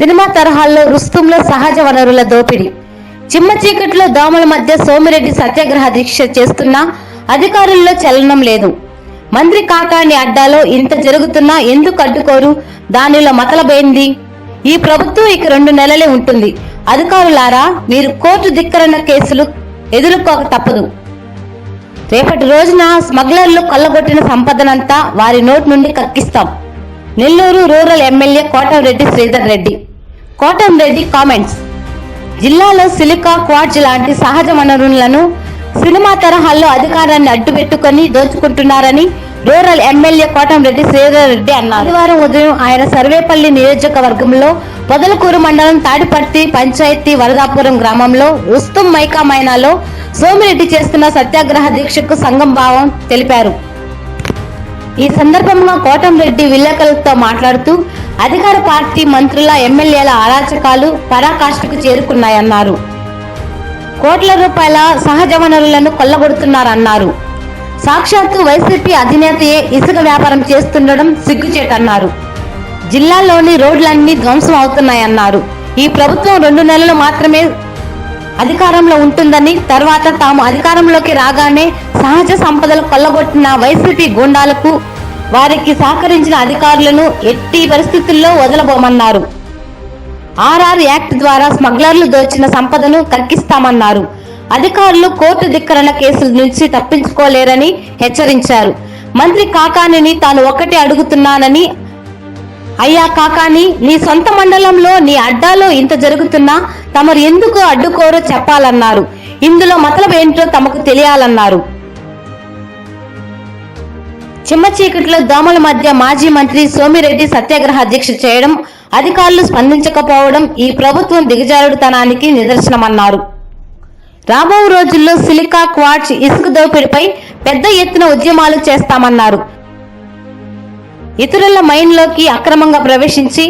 Cinema తరహాల్లో రుస్తుంలో సహజ వనరుల దోపిడీ. చిమ్మ చీకట్లో దోమల మధ్య సోమిరెడ్డి సత్యాగ్రహ దీక్ష చేస్తున్నా అధికారుల్లో చలనం లేదు. మంత్రి కాకాని అడ్డాలో ఇంత జరుగుతున్నా ఎందుకు అడ్డుకోరు? దానిలో మతలబైంది ఈ ప్రభుత్వం ఇక రెండు నెలలే ఉంటుంది. అధికారులారా మీరు కోర్టు ధిక్కరణ కేసులు ఎదుర్కోక తప్పదు. రేపటి రోజున స్మగ్లర్లు కొల్లగొట్టిన సంపదనంతా వారి నోటి నుండి కక్కిస్తాం. Nellore rural MLA Kotam Reddy Sridhar Reddy. Kotamreddy comments. జిల్లాలో సిలికా క్వార్జ్ లాంటి సహజ వనరులను సినిమా తరహాల్లో అధికారాన్ని అడ్డుపెట్టుకొని దోచుకుంటున్నారని రూరల్ ఎమ్మెల్యే కోటంరెడ్డి శ్రీధర్ రెడ్డి అన్నారు. ఆదివారం ఉదయం ఆయన సర్వేపల్లి నియోజకవర్గంలో పొదలకూరు మండలం తాడిపర్తి పంచాయతీ వరదాపురం గ్రామంలో ఉస్తం మైకా మైనాలో సోమిరెడ్డి చేస్తున్న సత్యాగ్రహ దీక్షకు సంఘం భావం తెలిపారు. ఈ సందర్భంగా కోటంరెడ్డి విలేకరులతో మాట్లాడుతూ అధికార పార్టీ మంత్రుల ఎమ్మెల్యేల అరాచకాలు పరాకాష్ఠకు చేరుకున్నాయన్నారు. కోట్ల రూపాయల సహజ వనరులను కొల్లగొడుతున్నారన్నారు. సాక్షాత్తు వైసీపీ అధినేతయే ఇసుక వ్యాపారం చేస్తుండడం సిగ్గుచేటన్నారు. జిల్లాలోని రోడ్లన్నీ ధ్వంసం అవుతున్నాయన్నారు. ఈ ప్రభుత్వం రెండు నెలలు మాత్రమే అధికారంలో ఉంటుందని తర్వాత తాము అధికారంలోకి రాగానే సహజ సంపదలు కొల్లగొట్టిన వైసీపీ గూండాలకు వారికి సహకరించిన అధికారులను ఎట్టి పరిస్థితుల్లో వదలబోమన్నారు. ఆర్ఆర్ యాక్ట్ ద్వారా స్మగ్లర్లు దోచిన సంపదను కక్కిస్తామన్నారు అధికారులు కోర్టు ధిక్కరణ కేసుల నుంచి తప్పించుకోలేరని హెచ్చరించారు. మంత్రి కాకానిని తాను ఒకటి అడుగుతున్నానని అయ్యా కాకాని నీ సొంత మండలంలో నీ అడ్డాలో ఇంత జరుగుతున్నా తమరు ఎందుకు అడ్డుకోరో చెప్పాలన్నారు. ఇందులో మతలబేంటో ఏంటో తమకు తెలియాలన్నారు. చిమ్మ చీకట్లో దోమల మధ్య మాజీ మంత్రి సోమిరెడ్డి సత్యాగ్రహ దీక్ష చేయడం అధికారులు స్పందించకపోవడం ఈ ప్రభుత్వం దిగజారుడుతనానికి నిదర్శనమన్నారు. రాబో రోజుల్లో సిలికా క్వార్ట్జ్ ఇసుక దోపిడీపై పెద్ద ఎత్తున ఉద్యమాలు చేస్తామన్నారు. ఇతరుల మైండ్లోకి అక్రమంగా ప్రవేశించి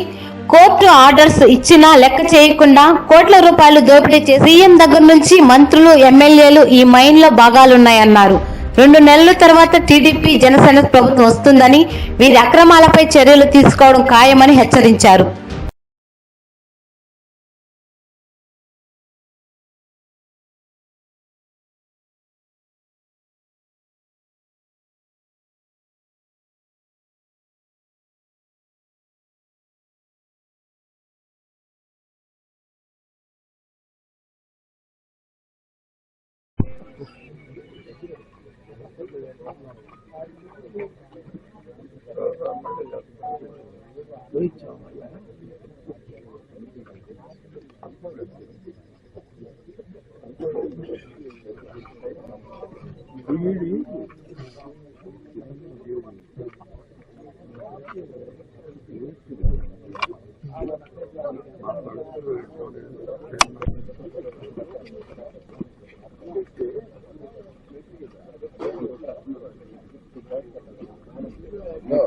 కోర్టు ఆర్డర్స్ ఇచ్చినా లెక్క చేయకుండా కోట్ల రూపాయలు దోపిడీ చేసి సీఎం దగ్గర నుంచి మంత్రులు ఎమ్మెల్యేలు ఈ మైండ్లో భాగాలున్నాయన్నారు. రెండు నెలల తర్వాత టీడీపీ జనసేన ప్రభుత్వం వస్తుందని వీరి అక్రమాలపై చర్యలు తీసుకోవడం ఖాయమని హెచ్చరించారు. Good job.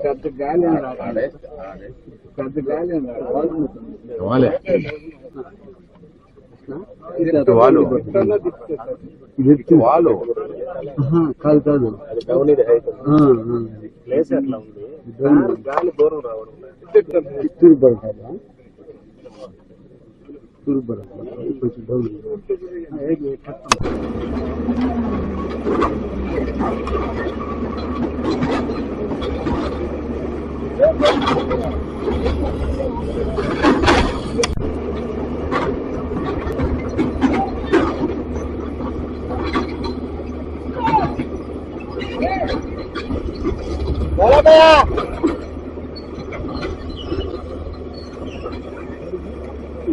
పెద్ద గాలి. పెద్ద గాలి. వాళ్ళే కాదు కాదు. ఆ, ఆ. ప్లేస్ ఎట్లా ఉంది. ఇద్దరు గాలి దూరం రావడం చిత్తూరు బరకాలా. చిత్తూరు బరకాలా. కొంచెం డౌన్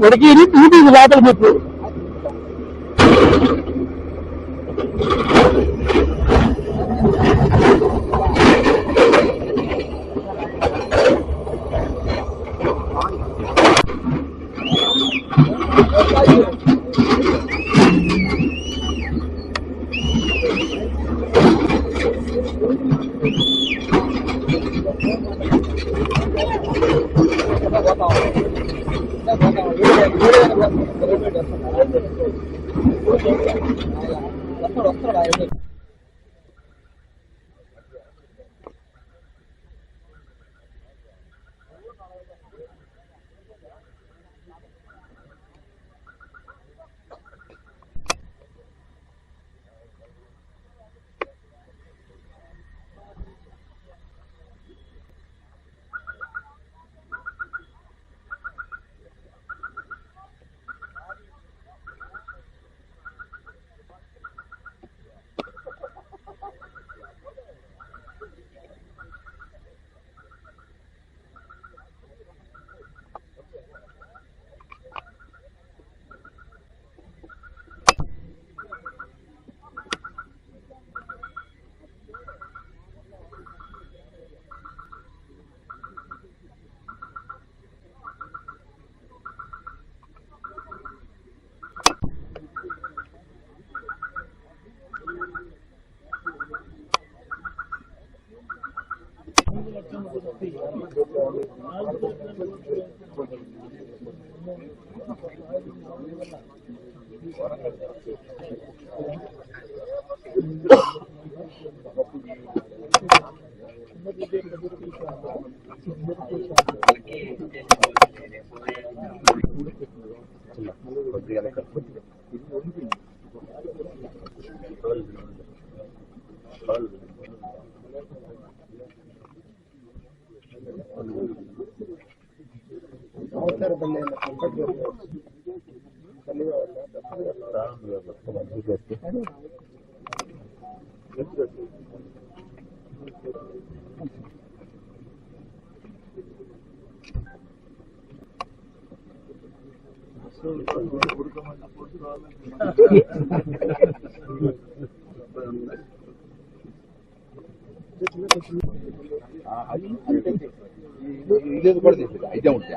ಒಡಗೇರಿ ಬೀದಿ ಲಾಭ ಬೇಕು 我 操 Thank you. ಇದೇ ಬರ್ದಿಲ್ಲ ಐದೇ ಉಂಟು